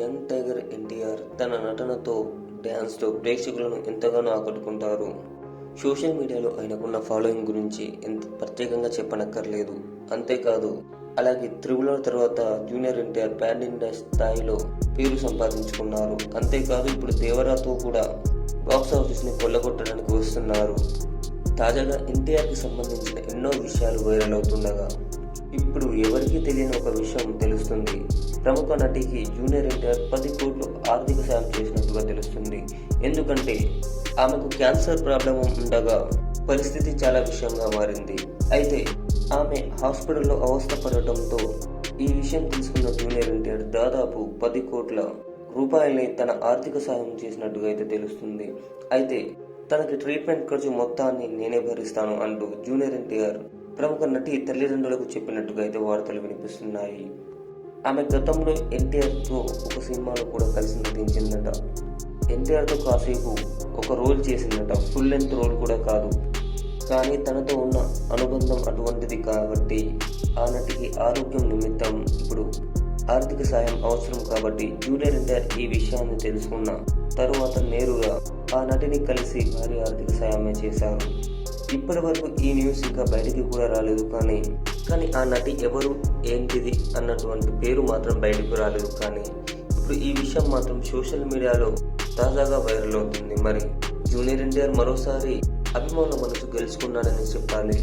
Young tiger NTR తన నటనతో డ్యాన్స్తో ప్రేక్షకులను ఎంతగానో ఆకట్టుకుంటారు. సోషల్ మీడియాలో ఆయనకున్న ఫాలోయింగ్ గురించి ఎంత ప్రత్యేకంగా చెప్పనక్కర్లేదు. అంతేకాదు అలాగే త్రిబులర్ తర్వాత జూనియర్ ఎన్టీఆర్ పాన్ ఇండియా స్థాయిలో పేరు సంపాదించుకున్నారు. అంతేకాదు ఇప్పుడు దేవరాతో కూడా బాక్స్ ఆఫీస్ని కొల్లగొట్టడానికి వస్తున్నారు. తాజాగా ఎన్టీఆర్కి సంబంధించిన ఎన్నో విషయాలు వైరల్ అవుతుండగా ఇప్పుడు ఎవరికీ తెలియని ఒక విషయం తెలుస్తుంది. ప్రముఖ నటికి జూనియర్ ఎన్టీఆర్ పది కోట్లు ఆర్థిక సాయం చేసినట్టుగా తెలుస్తుంది. ఎందుకంటే ఆమెకు క్యాన్సర్ ప్రాబ్లం ఉండగా పరిస్థితి చాలా విషయంగా మారింది. అయితే ఆమె హాస్పిటల్లో అవస్థపడటంతో ఈ విషయం తెలుసుకున్న జూనియర్ ఎన్టీఆర్ దాదాపు పది కోట్ల రూపాయలని తన ఆర్థిక సాయం చేసినట్టుగా అయితే తెలుస్తుంది. అయితే తనకి ట్రీట్మెంట్ ఖర్చు మొత్తాన్ని నేనే భరిస్తాను అంటూ జూనియర్ ఎన్టీఆర్ ప్రముఖ నటి తల్లిదండ్రులకు చెప్పినట్టుగా అయితే వార్తలు వినిపిస్తున్నాయి. ఆమె గతంలో ఎన్టీఆర్తో ఒక సినిమాలో కూడా కలిసి నటించిందట. ఎన్టీఆర్తో కాసేపు ఒక రోల్ చేసిందట. ఫుల్ లెంత్ రోల్ కూడా కాదు. కానీ తనతో ఉన్న అనుబంధం అటువంటిది కాబట్టి ఆ నటికి ఆరోగ్యం నిమిత్తం ఇప్పుడు ఆర్థిక సాయం అవసరం కాబట్టి జూనియర్ ఎన్టీఆర్ ఈ విషయాన్ని తెలుసుకున్న తరువాత నేరుగా ఆ నటిని కలిసి భారీ ఆర్థిక సాయమే చేశారు. ఇప్పటి వరకు ఈ న్యూస్ ఇంకా బయటికి కూడా రాలేదు కానీ కానీ ఆ నటి ఎవరు ఏంటిది అన్నటువంటి పేరు మాత్రం బయటకు రాలేదు. కానీ ఇప్పుడు ఈ విషయం మాత్రం సోషల్ మీడియాలో తాజాగా వైరల్ అవుతుంది. మరి జూనియర్ ఎన్టీఆర్ మరోసారి అభిమానుల మనసు గెలుచుకున్నాడని చెప్పాలి.